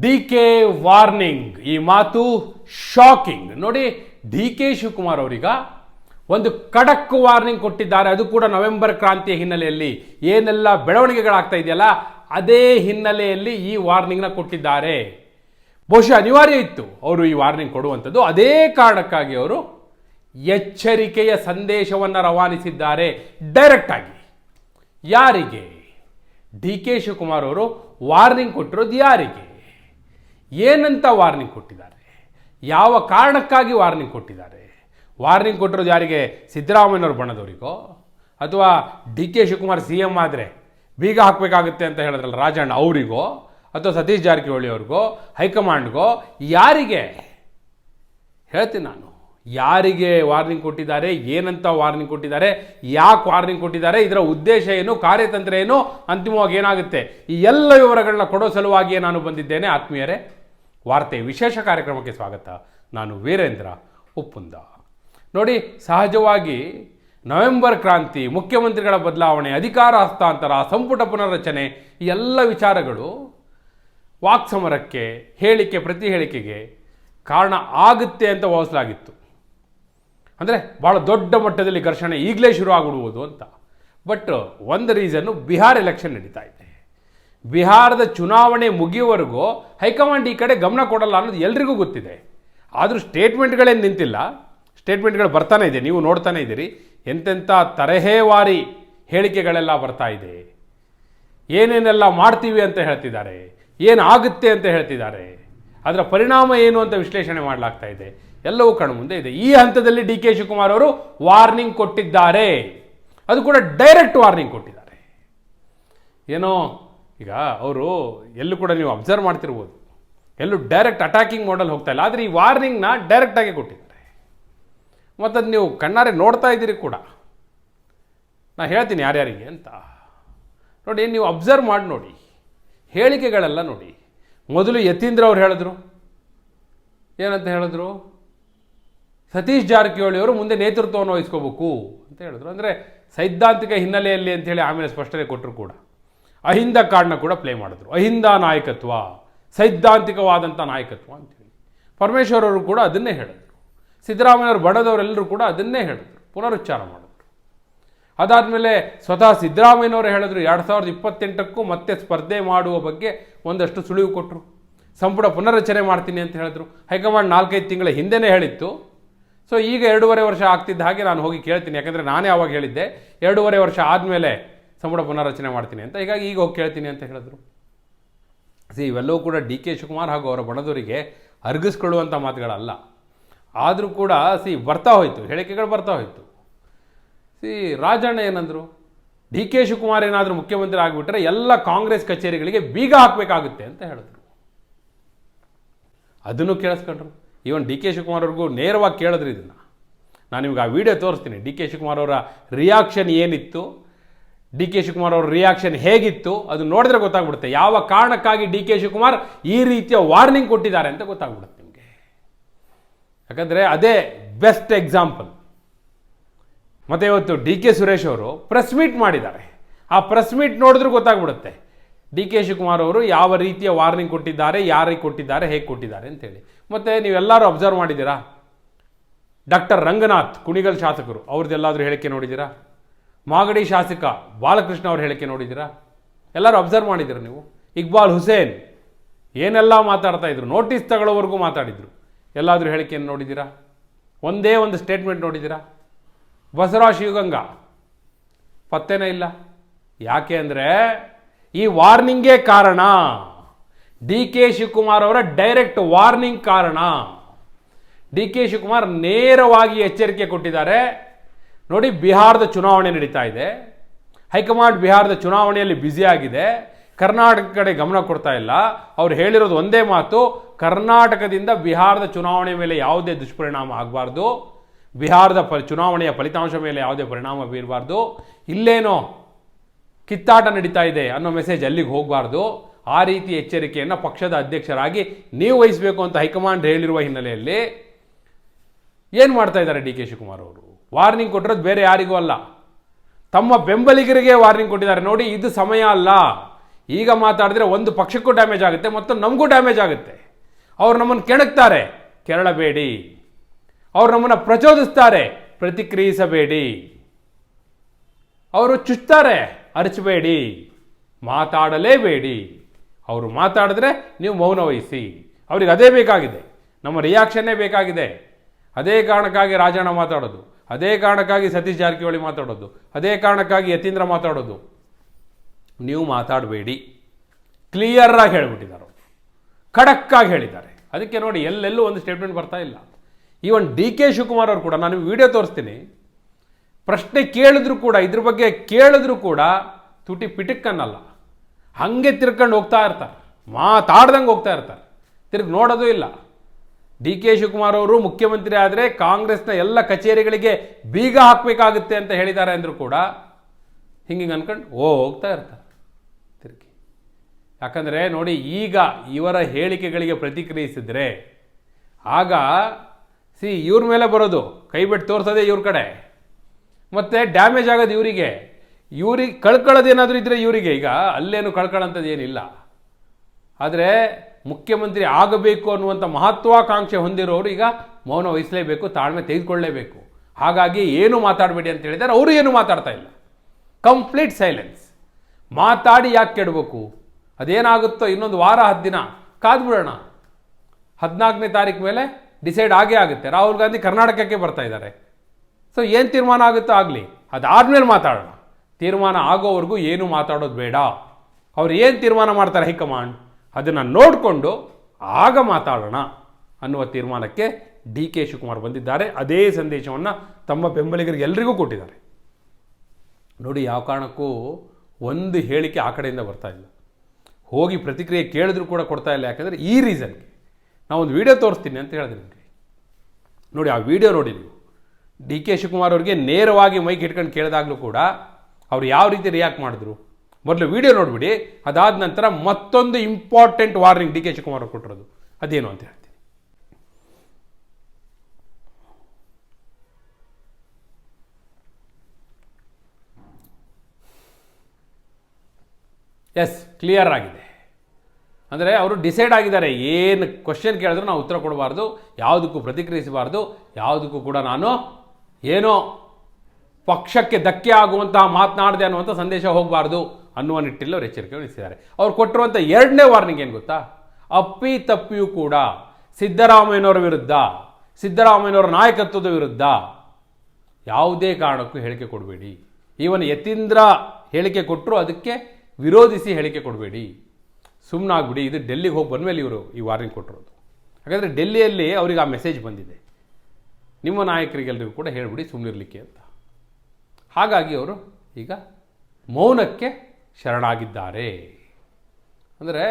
D K warning. ಈ ಮಾತು shocking. ನೋಡಿ, ಡಿ ಕೆ ಶಿವಕುಮಾರ್ ಅವರೀಗ ಒಂದು ಖಡಕ್ ವಾರ್ನಿಂಗ್ ಕೊಟ್ಟಿದ್ದಾರೆ. ಅದು ಕೂಡ ನವೆಂಬರ್ ಕ್ರಾಂತಿಯ ಹಿನ್ನೆಲೆಯಲ್ಲಿ. ಏನೆಲ್ಲ ಬೆಳವಣಿಗೆಗಳಾಗ್ತಾ ಇದೆಯಲ್ಲ, ಅದೇ ಹಿನ್ನೆಲೆಯಲ್ಲಿ ಈ ವಾರ್ನಿಂಗ್ನ ಕೊಟ್ಟಿದ್ದಾರೆ. ಬಹುಶಃ ಅನಿವಾರ್ಯ ಇತ್ತು ಅವರು ಈ ವಾರ್ನಿಂಗ್ ಕೊಡುವಂಥದ್ದು. ಅದೇ ಕಾರಣಕ್ಕಾಗಿ ಅವರು ಎಚ್ಚರಿಕೆಯ ಸಂದೇಶವನ್ನು ರವಾನಿಸಿದ್ದಾರೆ. ಡೈರೆಕ್ಟ್ ಆಗಿ. ಯಾರಿಗೆ? ಡಿ ಕೆ ಶಿವಕುಮಾರ್ ಅವರು ವಾರ್ನಿಂಗ್ ಕೊಟ್ಟಿರೋದು ಯಾರಿಗೆ? ಏನಂತ ವಾರ್ನಿಂಗ್ ಕೊಟ್ಟಿದ್ದಾರೆ? ಯಾವ ಕಾರಣಕ್ಕಾಗಿ ವಾರ್ನಿಂಗ್ ಕೊಟ್ಟಿದ್ದಾರೆ? ವಾರ್ನಿಂಗ್ ಕೊಟ್ಟಿರೋದು ಯಾರಿಗೆ? ಸಿದ್ದರಾಮಯ್ಯನವ್ರ ಬಣದವರಿಗೋ? ಅಥವಾ D K Shivakumar C M ಆದರೆ ಬೀಗ ಹಾಕಬೇಕಾಗುತ್ತೆ ಅಂತ ಹೇಳಿದ್ರಲ್ಲ ರಾಜಣ್ಣ ಅವರಿಗೋ? ಅಥವಾ ಸತೀಶ್ ಜಾರಕಿಹೊಳಿ ಅವ್ರಿಗೋ? ಹೈಕಮಾಂಡ್ಗೋ? ಯಾರಿಗೆ? ಹೇಳ್ತೀನಿ ನಾನು. ಯಾರಿಗೆ ವಾರ್ನಿಂಗ್ ಕೊಟ್ಟಿದ್ದಾರೆ? ಏನಂತ ವಾರ್ನಿಂಗ್ ಕೊಟ್ಟಿದ್ದಾರೆ? ಯಾಕೆ ವಾರ್ನಿಂಗ್ ಕೊಟ್ಟಿದ್ದಾರೆ? ಇದರ ಉದ್ದೇಶ ಏನು? ಕಾರ್ಯತಂತ್ರ ಏನು? ಅಂತಿಮವಾಗಿ ಏನಾಗುತ್ತೆ? ಈ ಎಲ್ಲ ವಿವರಗಳನ್ನ ಕೊಡೋ ಸಲುವಾಗಿಯೇ ನಾನು ಬಂದಿದ್ದೇನೆ. ಆತ್ಮೀಯರೇ ವಾರ್ತೆ ವಿಶೇಷ ಕಾರ್ಯಕ್ರಮಕ್ಕೆ ಸ್ವಾಗತ. ನಾನು ವೀರೇಂದ್ರ ಉಪ್ಪುಂದ. ನೋಡಿ, ಸಹಜವಾಗಿ ನವೆಂಬರ್ ಕ್ರಾಂತಿ, ಮುಖ್ಯಮಂತ್ರಿಗಳ ಬದಲಾವಣೆ, ಅಧಿಕಾರ ಹಸ್ತಾಂತರ, ಸಂಪುಟ ಪುನರ್ರಚನೆ, ಈ ಎಲ್ಲ ವಿಚಾರಗಳು ವಾಕ್ಸಮರಕ್ಕೆ, ಹೇಳಿಕೆ, ಪ್ರತಿ ಹೇಳಿಕೆಗೆ ಕಾರಣ ಆಗುತ್ತೆ ಅಂತ ಭಾವಿಸಲಾಗಿತ್ತು ಅಂದರೆ ಭಾಳ ದೊಡ್ಡ ಮಟ್ಟದಲ್ಲಿ ಘರ್ಷಣೆ ಈಗಲೇ ಶುರು ಆಗಿಬಿಡುವುದು ಅಂತ. ಬಟ್, ಒಂದು ರೀಸನ್ನು ಬಿಹಾರ್ ಎಲೆಕ್ಷನ್ ನಡೀತಾ ಇದೆ. ಬಿಹಾರದ ಚುನಾವಣೆ ಮುಗಿಯುವವರೆಗೂ ಹೈಕಮಾಂಡ್ ಈ ಕಡೆ ಗಮನ ಕೊಡಲ್ಲ ಅನ್ನೋದು ಎಲ್ರಿಗೂ ಗೊತ್ತಿದೆ. ಆದರೂ ಸ್ಟೇಟ್ಮೆಂಟ್ಗಳೇನು ನಿಂತಿಲ್ಲ. ಸ್ಟೇಟ್ಮೆಂಟ್ಗಳು ಬರ್ತಾನೆ ಇದೆ. ನೀವು ನೋಡ್ತಾನೆ ಇದ್ದೀರಿ. ಎಂತೆಂಥ ತರಹೇವಾರಿ ಹೇಳಿಕೆಗಳೆಲ್ಲ ಬರ್ತಾ ಇದೆ. ಏನೇನೆಲ್ಲ ಮಾಡ್ತೀವಿ ಅಂತ ಹೇಳ್ತಿದ್ದಾರೆ. ಏನಾಗುತ್ತೆ ಅಂತ ಹೇಳ್ತಿದ್ದಾರೆ. ಅದರ ಪರಿಣಾಮ ಏನು ಅಂತ ವಿಶ್ಲೇಷಣೆ ಮಾಡಲಾಗ್ತಾ ಇದೆ. ಎಲ್ಲವೂ ಕಣ್ಮುಂದೆ ಇದೆ. ಈ ಹಂತದಲ್ಲಿ ಡಿ ಕೆ ಶಿವಕುಮಾರ್ ಅವರು ವಾರ್ನಿಂಗ್ ಕೊಟ್ಟಿದ್ದಾರೆ. ಅದು ಕೂಡ ಡೈರೆಕ್ಟ್ ವಾರ್ನಿಂಗ್ ಕೊಟ್ಟಿದ್ದಾರೆ. ಏನೋ ಈಗ ಅವರು ಎಲ್ಲೂ ಕೂಡ ನೀವು ಅಬ್ಸರ್ವ್ ಮಾಡ್ತಿರ್ಬೋದು. ಎಲ್ಲೂ ಡೈರೆಕ್ಟ್ ಅಟ್ಯಾಕಿಂಗ್ ಮಾಡಲ್ ಹೋಗ್ತಾ ಇಲ್ಲ. ಆದರೆ ಈ ವಾರ್ನಿಂಗ್ನ ಡೈರೆಕ್ಟಾಗಿ ಕೊಟ್ಟಿದ್ದಾರೆ. ಮತ್ತು ಅದು ನೀವು ಕಣ್ಣಾರೆ ನೋಡ್ತಾ ಇದ್ದೀರಿ ಕೂಡ. ನಾನು ಹೇಳ್ತೀನಿ ಯಾರ್ಯಾರಿಗೆ ಅಂತ. ನೋಡಿ, ನೀವು ಅಬ್ಸರ್ವ್ ಮಾಡಿ ನೋಡಿ. ಹೇಳಿಕೆಗಳೆಲ್ಲ ನೋಡಿ. ಮೊದಲು ಯತೀಂದ್ರ ಅವ್ರು ಹೇಳಿದ್ರು. ಏನಂತ ಹೇಳಿದ್ರು? ಸತೀಶ್ ಜಾರಕಿಹೊಳಿ ಅವರು ಮುಂದೆ ನೇತೃತ್ವವನ್ನು ವಹಿಸ್ಕೋಬೇಕು ಅಂತ ಹೇಳಿದ್ರು. ಅಂದರೆ ಸೈದ್ಧಾಂತಿಕ ಹಿನ್ನೆಲೆಯಲ್ಲಿ ಅಂತೇಳಿ ಆಮೇಲೆ ಸ್ಪಷ್ಟನೆ ಕೊಟ್ಟರು ಕೂಡ. ಅಹಿಂದ ಕಾರ್ಡ್ನ ಕೂಡ ಪ್ಲೇ ಮಾಡಿದ್ರು. ಅಹಿಂದ ನಾಯಕತ್ವ ಸೈದ್ಧಾಂತಿಕವಾದಂಥ ನಾಯಕತ್ವ ಅಂತೇಳಿ. ಪರಮೇಶ್ವರ್ ಅವರು ಕೂಡ ಅದನ್ನೇ ಹೇಳಿದ್ರು. ಸಿದ್ದರಾಮಯ್ಯವರು ಬಡದವರೆಲ್ಲರೂ ಕೂಡ ಅದನ್ನೇ ಹೇಳಿದ್ರು. ಪುನರುಚ್ಚಾರ ಮಾಡಿದ್ರು. ಅದಾದಮೇಲೆ ಸ್ವತಃ ಸಿದ್ದರಾಮಯ್ಯನವರು ಹೇಳಿದ್ರು, ಎರಡು ಸಾವಿರದ ಇಪ್ಪತ್ತೆಂಟಕ್ಕೂ ಮತ್ತೆ ಸ್ಪರ್ಧೆ ಮಾಡುವ ಬಗ್ಗೆ ಒಂದಷ್ಟು ಸುಳಿವು ಕೊಟ್ಟರು ಸಂಪುಟ ಪುನರ್ರಚನೆ ಮಾಡ್ತೀನಿ ಅಂತ ಹೇಳಿದ್ರು. ಹೈಕಮಾಂಡ್ ನಾಲ್ಕೈದು ತಿಂಗಳ ಹಿಂದೆನೇ ಹೇಳಿತ್ತು. ಸೊ ಈಗ ಎರಡೂವರೆ ವರ್ಷ ಆಗ್ತಿದ್ದ ಹಾಗೆ ನಾನು ಹೋಗಿ ಕೇಳ್ತೀನಿ. ಯಾಕಂದರೆ ನಾನೇ ಆವಾಗ ಹೇಳಿದ್ದೆ. ಎರಡೂವರೆ ವರ್ಷ ಆದಮೇಲೆ ಸಂಪುಟ ಪುನರ್ರಚನೆ ಮಾಡ್ತೀನಿ ಅಂತ. ಹೀಗಾಗಿ ಈಗ ಹೋಗಿ ಕೇಳ್ತೀನಿ ಅಂತ ಹೇಳಿದ್ರು. ಸಿ ಇವೆಲ್ಲವೂ ಕೂಡ ಡಿ ಕೆ ಶಿವಕುಮಾರ್ ಹಾಗೂ ಅವರ ಬಣದವರಿಗೆ ಅರ್ಗಿಸ್ಕೊಳ್ಳುವಂಥ ಮಾತುಗಳಲ್ಲ. ಆದರೂ ಕೂಡ ಸಿ ಬರ್ತಾ ಹೋಯಿತು. ಹೇಳಿಕೆಗಳು ಬರ್ತಾ ಹೋಯಿತು. ಸಿ ರಾಜಣ್ಣ ಏನಂದರು? ಡಿ ಕೆ ಶಿವಕುಮಾರ್ ಏನಾದರೂ ಮುಖ್ಯಮಂತ್ರಿ ಆಗಿಬಿಟ್ರೆ ಎಲ್ಲ ಕಾಂಗ್ರೆಸ್ ಕಚೇರಿಗಳಿಗೆ ಬೀಗ ಹಾಕಬೇಕಾಗುತ್ತೆ ಅಂತ ಹೇಳಿದ್ರು. ಅದನ್ನು ಕೇಳಿಸ್ಕೊಂಡ್ರು. ಈವನ್ ಡಿ ಕೆ ಶಿವಕುಮಾರ್ ಅವ್ರಿಗೂ ನೇರವಾಗಿ ಕೇಳಿದ್ರು ಇದನ್ನು. ನಾನು ನಿಮ್ಗೆ ಆ ವಿಡಿಯೋ ತೋರಿಸ್ತೀನಿ. ಡಿ ಕೆ ಶಿವಕುಮಾರ್ ಅವರ ರಿಯಾಕ್ಷನ್ ಏನಿತ್ತು? ಡಿ ಕೆ ಶಿವಕುಮಾರ್ ಅವರ ರಿಯಾಕ್ಷನ್ ಹೇಗಿತ್ತು, ಅದು ನೋಡಿದ್ರೆ ಗೊತ್ತಾಗ್ಬಿಡುತ್ತೆ. ಯಾವ ಕಾರಣಕ್ಕಾಗಿ ಡಿ ಕೆ ಶಿವಕುಮಾರ್ ಈ ರೀತಿಯ ವಾರ್ನಿಂಗ್ ಕೊಟ್ಟಿದ್ದಾರೆ ಅಂತ ಗೊತ್ತಾಗ್ಬಿಡುತ್ತೆ ನಿಮಗೆ. ಯಾಕಂದರೆ ಅದೇ ಬೆಸ್ಟ್ ಎಕ್ಸಾಂಪಲ್ ಮತ್ತು ಇವತ್ತು ಡಿ ಕೆ ಸುರೇಶ್ ಅವರು ಪ್ರೆಸ್ ಮೀಟ್ ಮಾಡಿದ್ದಾರೆ. ಆ ಪ್ರೆಸ್ ಮೀಟ್ ನೋಡಿದ್ರೂ ಗೊತ್ತಾಗ್ಬಿಡುತ್ತೆ. ಡಿ ಕೆ ಶಿವಕುಮಾರ್ ಅವರು ಯಾವ ರೀತಿಯ ವಾರ್ನಿಂಗ್ ಕೊಟ್ಟಿದ್ದಾರೆ, ಯಾರಿಗೆ ಕೊಟ್ಟಿದ್ದಾರೆ, ಹೇಗೆ ಕೊಟ್ಟಿದ್ದಾರೆ ಅಂತೇಳಿ ಮತ್ತೆ ನೀವೆಲ್ಲರೂ ಅಬ್ಸರ್ವ್ ಮಾಡಿದ್ದೀರಾ? ಡಾಕ್ಟರ್ ರಂಗನಾಥ್, ಕುಣಿಗಲ್ ಶಾಸಕರು ಅವ್ರದ್ದೆಲ್ಲಾದರೂ ಹೇಳಿಕೆ ನೋಡಿದ್ದೀರಾ? ಮಾಗಡಿ ಶಾಸಕ ಬಾಲಕೃಷ್ಣ ಅವ್ರ ಹೇಳಿಕೆ ನೋಡಿದ್ದೀರಾ? ಎಲ್ಲರೂ ಅಬ್ಸರ್ವ್ ಮಾಡಿದ್ರು ನೀವು? ಇಕ್ಬಾಲ್ ಹುಸೇನ್ ಏನೆಲ್ಲ ಮಾತಾಡ್ತಾ ಇದ್ರು? ನೋಟಿಸ್ ತಗೊಳ್ಳೋವರೆಗೂ ಮಾತಾಡಿದ್ರು. ಎಲ್ಲಾದರೂ ಹೇಳಿಕೆಯನ್ನು ನೋಡಿದ್ದೀರಾ? ಒಂದೇ ಒಂದು ಸ್ಟೇಟ್ಮೆಂಟ್ ನೋಡಿದ್ದೀರಾ? ಬಸವರಾಜ್ ಶಿವಗಂಗಾ. ಪತ್ತೆನೇ ಇಲ್ಲ. ಯಾಕೆ ಅಂದರೆ ಈ ವಾರ್ನಿಂಗೇ ಕಾರಣ ಡಿ ಕೆ ಶಿವಕುಮಾರ್ ಅವರ ಡೈರೆಕ್ಟ್ ವಾರ್ನಿಂಗ್ ಕಾರಣ. ಡಿ ಕೆ ಶಿವಕುಮಾರ್ ನೇರವಾಗಿ ಎಚ್ಚರಿಕೆ ಕೊಟ್ಟಿದ್ದಾರೆ. ನೋಡಿ ಬಿಹಾರದ ಚುನಾವಣೆ ನಡೀತಾ ಇದೆ. ಹೈಕಮಾಂಡ್ ಬಿಹಾರದ ಚುನಾವಣೆಯಲ್ಲಿ ಬ್ಯುಸಿಯಾಗಿದೆ ಕರ್ನಾಟಕ ಕಡೆ ಗಮನ ಕೊಡ್ತಾ ಇಲ್ಲ. ಅವ್ರು ಹೇಳಿರೋದು ಒಂದೇ ಮಾತು, ಕರ್ನಾಟಕದಿಂದ ಬಿಹಾರದ ಚುನಾವಣೆ ಮೇಲೆ ಯಾವುದೇ ದುಷ್ಪರಿಣಾಮ ಆಗಬಾರ್ದು. ಬಿಹಾರದ ಪ ಚುನಾವಣೆಯ ಫಲಿತಾಂಶ ಮೇಲೆ ಯಾವುದೇ ಪರಿಣಾಮ ಬೀರಬಾರ್ದು. ಇಲ್ಲೇನೋ ಕಿತ್ತಾಟ ನಡೀತಾ ಇದೆ ಅನ್ನೋ ಮೆಸೇಜ್ ಅಲ್ಲಿಗೆ ಹೋಗಬಾರ್ದು. ಆ ರೀತಿ ಎಚ್ಚರಿಕೆಯನ್ನು ಪಕ್ಷದ ಅಧ್ಯಕ್ಷರಾಗಿ ನೀವು ವಹಿಸಬೇಕು ಅಂತ ಹೈಕಮಾಂಡ್ ಹೇಳಿರುವ ಹಿನ್ನೆಲೆಯಲ್ಲಿ ಏನು ಮಾಡ್ತಾ ಇದ್ದಾರೆ ಡಿ ಕೆ ಶಿವಕುಮಾರ್ ಅವರು? ವಾರ್ನಿಂಗ್ ಕೊಟ್ಟಿರೋದು ಬೇರೆ ಯಾರಿಗೂ ಅಲ್ಲ. ತಮ್ಮ ಬೆಂಬಲಿಗರಿಗೆ ವಾರ್ನಿಂಗ್ ಕೊಟ್ಟಿದ್ದಾರೆ. ನೋಡಿ, ಇದು ಸಮಯ ಅಲ್ಲ. ಈಗ ಮಾತಾಡಿದ್ರೆ ಒಂದು ಪಕ್ಷಕ್ಕೂ ಡ್ಯಾಮೇಜ್ ಆಗುತ್ತೆ ಮತ್ತು ನಮಗೂ ಡ್ಯಾಮೇಜ್ ಆಗುತ್ತೆ. ಅವ್ರು ನಮ್ಮನ್ನು ಕೆಣಕ್ತಾರೆ. ಕೆರಳಬೇಡಿ. ಅವ್ರು ನಮ್ಮನ್ನು ಪ್ರಚೋದಿಸ್ತಾರೆ. ಪ್ರತಿಕ್ರಿಯಿಸಬೇಡಿ. ಅವರು ಚುಚ್ತಾರೆ. ಅರಚಬೇಡಿ. ಮಾತಾಡಲೇಬೇಡಿ. ಅವರು ಮಾತಾಡಿದ್ರೆ ನೀವು ಮೌನ ವಹಿಸಿ. ಅವ್ರಿಗೆ ಅದೇ ಬೇಕಾಗಿದೆ. ನಮ್ಮ ರಿಯಾಕ್ಷನ್ನೇ ಬೇಕಾಗಿದೆ. ಅದೇ ಕಾರಣಕ್ಕಾಗಿ ರಾಜಣ್ಣ ಮಾತಾಡೋದು. ಅದೇ ಕಾರಣಕ್ಕಾಗಿ ಸತೀಶ್ ಜಾರಕಿಹೊಳಿ ಮಾತಾಡೋದು. ಅದೇ ಕಾರಣಕ್ಕಾಗಿ ಯತೀಂದ್ರ ಮಾತಾಡೋದು. ನೀವು ಮಾತಾಡಬೇಡಿ. ಕ್ಲಿಯರಾಗಿ ಹೇಳಿಬಿಟ್ಟಿದ್ದಾರೆ ಖಡಕ್ಕಾಗಿ ಹೇಳಿದ್ದಾರೆ. ಅದಕ್ಕೆ ನೋಡಿ, ಎಲ್ಲೆಲ್ಲೂ ಒಂದು ಸ್ಟೇಟ್ಮೆಂಟ್ ಬರ್ತಾ ಇಲ್ಲ. ಈವನ್ ಡಿ ಕೆ ಶಿವಕುಮಾರ್ ಅವರು ಕೂಡ, ನಾನು ವಿಡಿಯೋ ತೋರಿಸ್ತೀನಿ. ಪ್ರಶ್ನೆ ಕೇಳಿದ್ರು ಕೂಡ, ಇದ್ರ ಬಗ್ಗೆ ಕೇಳಿದ್ರು ಕೂಡ ತುಟಿ ಪಿಟಕ್ಕನ್ನಲ್ಲ ಹಾಗೆ ತಿರ್ಕೊಂಡು ಹೋಗ್ತಾ ಇರ್ತಾರೆ. ಮಾತಾಡ್ದಂಗೆ ಹೋಗ್ತಾ ಇರ್ತಾರೆ. ತಿರ್ಗಿ ನೋಡೋದು ಇಲ್ಲ. ಡಿ ಕೆ ಶಿವಕುಮಾರ್ ಅವರು ಮುಖ್ಯಮಂತ್ರಿ ಆದರೆ ಕಾಂಗ್ರೆಸ್ನ ಎಲ್ಲ ಕಚೇರಿಗಳಿಗೆ ಬೀಗ ಹಾಕಬೇಕಾಗುತ್ತೆ ಅಂತ ಹೇಳಿದ್ದಾರೆ ಅಂದರೂ ಕೂಡ ಹಿಂಗೆ ಅನ್ಕೊಂಡು ಹೋಗ್ತಾ ಇರ್ತಾರೆ. ತಿರುಗಿ. ಯಾಕಂದರೆ ನೋಡಿ, ಈಗ ಇವರ ಹೇಳಿಕೆಗಳಿಗೆ ಪ್ರತಿಕ್ರಿಯಿಸಿದ್ರೆ ಆಗ, ಸಿ, ಇವ್ರ ಮೇಲೆ ಬರೋದು, ಕೈ ಬಿಟ್ಟು ತೋರಿಸೋದೇ ಇವ್ರ ಕಡೆ. ಮತ್ತು ಡ್ಯಾಮೇಜ್ ಆಗೋದು ಇವರಿಗೆ. ಇವ್ರಿಗೆ ಕಳ್ಕೊಳ್ಳೋದೇನಾದರೂ ಇದ್ದರೆ ಇವರಿಗೆ. ಈಗ ಅಲ್ಲೇನು ಕಳ್ಕೊಳ್ಳೋಂಥದ್ದು ಏನಿಲ್ಲ. ಆದರೆ ಮುಖ್ಯಮಂತ್ರಿ ಆಗಬೇಕು ಅನ್ನುವಂಥ ಮಹತ್ವಾಕಾಂಕ್ಷೆ ಹೊಂದಿರೋರು ಈಗ ಮೌನ ವಹಿಸಲೇಬೇಕು, ತಾಳ್ಮೆ ತೆಗೆದುಕೊಳ್ಳಲೇಬೇಕು ಹಾಗಾಗಿ ಏನು ಮಾತಾಡಬೇಡಿ ಅಂತ ಹೇಳಿದರೆ ಅವರು ಏನು ಮಾತಾಡ್ತಾ ಇಲ್ಲ. ಕಂಪ್ಲೀಟ್ ಸೈಲೆನ್ಸ್ ಮಾತಾಡಿ ಯಾಕೆ ಕೆಡಬೇಕು ಅದೇನಾಗುತ್ತೋ ಇನ್ನೊಂದು ವಾರ, ಹತ್ತು ದಿನ ಕಾದ್ಬಿಡೋಣ ಹದಿನಾಲ್ಕನೇ ತಾರೀಕು ಮೇಲೆ ಡಿಸೈಡ್ ಆಗೇ ಆಗುತ್ತೆ. ರಾಹುಲ್ ಗಾಂಧಿ ಕರ್ನಾಟಕಕ್ಕೆ ಬರ್ತಾ ಇದ್ದಾರೆ. ಸೊ ಏನು ತೀರ್ಮಾನ ಆಗುತ್ತೋ ಆಗಲಿ, ಅದಾದಮೇಲೆ ಮಾತಾಡೋಣ. ತೀರ್ಮಾನ ಆಗೋವರೆಗೂ ಏನು ಮಾತಾಡೋದು ಬೇಡ. ಅವ್ರು ಏನು ತೀರ್ಮಾನ ಮಾಡ್ತಾರೆ ಹೈಕಮಾಂಡ್? ಅದನ್ನು ನೋಡಿಕೊಂಡು ಆಗ ಮಾತಾಡೋಣ ಅನ್ನುವ ತೀರ್ಮಾನಕ್ಕೆ ಡಿ ಕೆ ಶಿವಕುಮಾರ್ ಬಂದಿದ್ದಾರೆ. ಅದೇ ಸಂದೇಶವನ್ನು ತಮ್ಮ ಬೆಂಬಲಿಗರಿಗೆ ಎಲ್ರಿಗೂ ಕೊಟ್ಟಿದ್ದಾರೆ. ನೋಡಿ, ಯಾವ ಕಾರಣಕ್ಕೂ ಒಂದು ಹೇಳಿಕೆ ಆ ಕಡೆಯಿಂದ ಬರ್ತಾ ಇಲ್ಲ. ಹೋಗಿ ಪ್ರತಿಕ್ರಿಯೆ ಕೇಳಿದ್ರು ಕೂಡ ಕೊಡ್ತಾ ಇಲ್ಲ. ಯಾಕಂದರೆ ಈ ರೀಸನ್ಗೆ ನಾವೊಂದು ವಿಡಿಯೋ ತೋರಿಸ್ತೀನಿ ಅಂತ ಹೇಳಿದೆ ನಿಮಗೆ. ನೋಡಿ, ಆ ವಿಡಿಯೋ ನೋಡಿ ನೀವು. ಡಿ ಕೆ ಶಿವಕುಮಾರ್ ಅವರಿಗೆ ನೇರವಾಗಿ ಮೈಕ್ ಇಟ್ಕೊಂಡು ಕೇಳಿದಾಗಲೂ ಕೂಡ ಅವ್ರು ಯಾವ ರೀತಿ ರಿಯಾಕ್ಟ್ ಮಾಡಿದ್ರು? ಮೊದಲು ವಿಡಿಯೋ ನೋಡಿಬಿಡಿ, ಅದಾದ ನಂತರ ಮತ್ತೊಂದು important warning D K Shivakumar ಅವರು ಕೊಟ್ಟಿರೋದು. ಅದೇನು ಅಂತ ಹೇಳ್ತೀನಿ. ಎಸ್ ಕ್ಲಿಯರ್ ಆಗಿದೆ. ಅಂದರೆ ಅವರು ಡಿಸೈಡ್ ಆಗಿದ್ದಾರೆ, ಏನು ಕ್ವಶನ್ ಕೇಳಿದ್ರು ನಾವು ಉತ್ತರ ಕೊಡಬಾರ್ದು, ಯಾವುದಕ್ಕೂ ಪ್ರತಿಕ್ರಿಯಿಸಬಾರ್ದು, ಯಾವುದಕ್ಕೂ ಕೂಡ ನಾನು ಏನೋ ಪಕ್ಷಕ್ಕೆ ಧಕ್ಕೆ ಆಗುವಂತಹ ಮಾತನಾಡಿದೆ ಅನ್ನುವಂಥ ಸಂದೇಶ ಹೋಗಬಾರ್ದು. ಅನ್ನುವ ನಿಟ್ಟಿನಲ್ಲಿ ಅವರು ಎಚ್ಚರಿಕೆ ವಹಿಸಿದ್ದಾರೆ. ಅವ್ರು ಕೊಟ್ಟಿರುವಂಥ ಎರಡನೇ ವಾರ್ನಿಂಗ್ ಏನು ಗೊತ್ತಾ? ಅಪ್ಪಿ ತಪ್ಪಿಯೂ ಕೂಡ ಸಿದ್ದರಾಮಯ್ಯನವರ ವಿರುದ್ಧ, ಸಿದ್ದರಾಮಯ್ಯನವರ ನಾಯಕತ್ವದ ವಿರುದ್ಧ ಯಾವುದೇ ಕಾರಣಕ್ಕೂ ಹೇಳಿಕೆ ಕೊಡಬೇಡಿ. ಈವನ್ ಯತೀಂದ್ರ ಹೇಳಿಕೆ ಕೊಟ್ಟರು ಅದಕ್ಕೆ ವಿರೋಧಿಸಿ ಹೇಳಿಕೆ ಕೊಡಬೇಡಿ. ಸುಮ್ಮನಾಗ್ಬಿಡಿ ಇದು ಡೆಲ್ಲಿಗೆ ಹೋಗಿ ಬಂದಮೇಲೆ ಇವರು ಈ ವಾರ್ನಿಂಗ್ ಕೊಟ್ಟಿರೋದು. ಹಾಗಾದರೆ ಡೆಲ್ಲಿಯಲ್ಲಿ ಅವ್ರಿಗೆ ಆ ಮೆಸೇಜ್ ಬಂದಿದೆ. ನಿಮ್ಮ ನಾಯಕರಿಗೆಲ್ಲರಿಗೂ ಕೂಡ ಹೇಳಿಬಿಡಿ ಸುಮ್ಮನಿರಲಿಕ್ಕೆ ಅಂತ. ಹಾಗಾಗಿ ಅವರು ಈಗ ಮೌನಕ್ಕೆ ಶರಣಾಗಿದ್ದಾರೆ. ಅಂದರೆ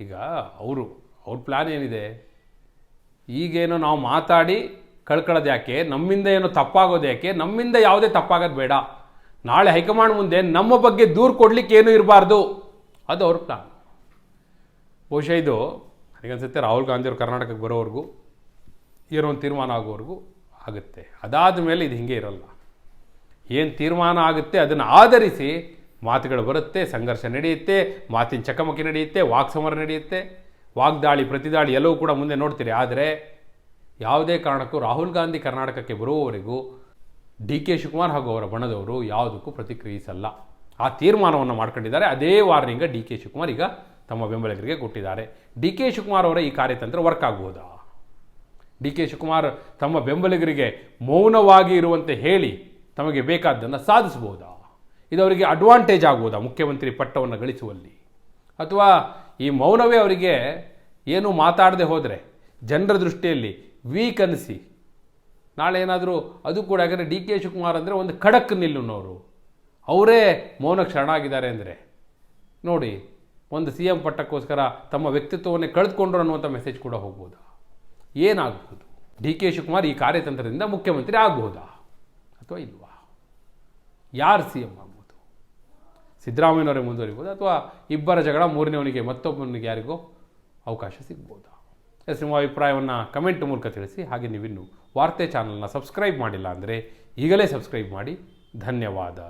ಈಗ ಅವರು, ಅವ್ರ ಪ್ಲ್ಯಾನ್ ಏನಿದೆ? ಈಗೇನೋ ನಾವು ಮಾತಾಡಿ ಕಳ್ಕೊಳ್ಳೋದು ಯಾಕೆ? ನಮ್ಮಿಂದ ಏನೋ ತಪ್ಪಾಗೋದು ಯಾಕೆ? ನಮ್ಮಿಂದ ಯಾವುದೇ ತಪ್ಪಾಗೋದು ಬೇಡ. ನಾಳೆ ಹೈಕಮಾಂಡ್ ಮುಂದೆ ನಮ್ಮ ಬಗ್ಗೆ ದೂರು ಕೊಡಲಿಕ್ಕೆ ಏನೂ ಇರಬಾರ್ದು. ಅದು ಅವ್ರ ಪ್ಲಾನ್ ಬಹುಶಃ ಇದು ನನಗನ್ಸುತ್ತೆ ರಾಹುಲ್ ಗಾಂಧಿಯವರು ಕರ್ನಾಟಕಕ್ಕೆ ಬರೋವರೆಗೂ ಏನೋ ಒಂದು ತೀರ್ಮಾನ ಆಗೋವರೆಗೂ ಆಗುತ್ತೆ. ಅದಾದ ಮೇಲೆ ಇದು ಹಿಂಗೆ ಇರಲ್ಲ. ಏನು ತೀರ್ಮಾನ ಆಗುತ್ತೆ? ಅದನ್ನು ಆಧರಿಸಿ ಮಾತುಗಳು ಬರುತ್ತೆ, ಸಂಘರ್ಷ ನಡೆಯುತ್ತೆ, ಮಾತಿನ ಚಕಮಕಿ ನಡೆಯುತ್ತೆ ವಾಕ್ಸಮರ ನಡೆಯುತ್ತೆ, ವಾಗ್ದಾಳಿ, ಪ್ರತಿದಾಳಿ ಎಲ್ಲವೂ ಕೂಡ ಮುಂದೆ ನೋಡ್ತೀರಿ. ಆದರೆ ಯಾವುದೇ ಕಾರಣಕ್ಕೂ ರಾಹುಲ್ ಗಾಂಧಿ ಕರ್ನಾಟಕಕ್ಕೆ ಬರುವವರೆಗೂ ಡಿ ಕೆ ಶಿವಕುಮಾರ್ ಹಾಗೂ ಅವರ ಬಣದವರು ಯಾವುದಕ್ಕೂ ಪ್ರತಿಕ್ರಿಯಿಸಲ್ಲ. ಆ ತೀರ್ಮಾನವನ್ನು ಮಾಡ್ಕೊಂಡಿದ್ದಾರೆ. ಅದೇ ವಾರ್ನಿಂಗ ಡಿ ಕೆ ಶಿವಕುಮಾರ್ ಈಗ ತಮ್ಮ ಬೆಂಬಲಿಗರಿಗೆ ಕೊಟ್ಟಿದ್ದಾರೆ. ಡಿ ಕೆ ಶಿವಕುಮಾರ್ ಅವರ ಈ ಕಾರ್ಯತಂತ್ರ ವರ್ಕ್ ಆಗ್ಬೋದಾ? ಡಿ ಕೆ ಶಿವಕುಮಾರ್ ತಮ್ಮ ಬೆಂಬಲಿಗರಿಗೆ ಮೌನವಾಗಿ ಇರುವಂತೆ ಹೇಳಿ ತಮಗೆ ಬೇಕಾದ್ದನ್ನು ಸಾಧಿಸಬಹುದಾ? ಇದು ಅವರಿಗೆ ಅಡ್ವಾಂಟೇಜ್ ಆಗುವುದಾ ಮುಖ್ಯಮಂತ್ರಿ ಪಟ್ಟವನ್ನು ಗಳಿಸುವಲ್ಲಿ. ಅಥವಾ ಈ ಮೌನವೇ ಅವರಿಗೆ ಏನು ಮಾತಾಡದೆ ಹೋದರೆ, ಜನರ ದೃಷ್ಟಿಯಲ್ಲಿ ವೀಕ್ ಅನಿಸಿ ನಾಳೆ ಏನಾದರೂ ಅದು ಕೂಡ ಯಾಕಂದರೆ ಡಿ ಕೆ ಶಿವಕುಮಾರ್ ಅಂದರೆ ಒಂದು ಖಡಕ್ ನಿಲ್ಲುನವರು ಅವರೇ ಮೌನಕ್ಕೆ ಶರಣಾಗಿದ್ದಾರೆ ಅಂದರೆ, ನೋಡಿ, ಒಂದು ಸಿ ಎಂ ಪಟ್ಟಕ್ಕೋಸ್ಕರ ತಮ್ಮ ವ್ಯಕ್ತಿತ್ವವನ್ನೇ ಕಳೆದುಕೊಂಡ್ರು ಅನ್ನುವಂಥ ಮೆಸೇಜ್ ಕೂಡ ಹೋಗ್ಬೋದಾ? ಏನಾಗಬಹುದು ಡಿ ಕೆ ಶಿವಕುಮಾರ್ ಈ ಕಾರ್ಯತಂತ್ರದಿಂದ ಮುಖ್ಯಮಂತ್ರಿ ಆಗ್ಬೋದಾ? ಅಥವಾ ಇಲ್ವಾ? ಯಾರು ಸಿ ಎಂ ಸಿದ್ದರಾಮಯ್ಯನವರೇ ಮುಂದುವರಿಬೋದು ಅಥವಾ ಇಬ್ಬರ ಜಗಳ ಮೂರನೇವನಿಗೆ ಮತ್ತೊಬ್ಬನಿಗೆ ಯಾರಿಗೋ ಅವಕಾಶ ಸಿಗ್ಬೋದು? ಎಸ್, ನಿಮ್ಮ ಅಭಿಪ್ರಾಯವನ್ನು ಕಮೆಂಟ್ ಮೂಲಕ ತಿಳಿಸಿ. ಹಾಗೆ ನೀವಿನ್ನು ವಾರ್ತೆ ಚಾನಲ್ನ ಸಬ್ಸ್ಕ್ರೈಬ್ ಮಾಡಿಲ್ಲ ಅಂದರೆ ಈಗಲೇ ಸಬ್ಸ್ಕ್ರೈಬ್ ಮಾಡಿ. ಧನ್ಯವಾದ.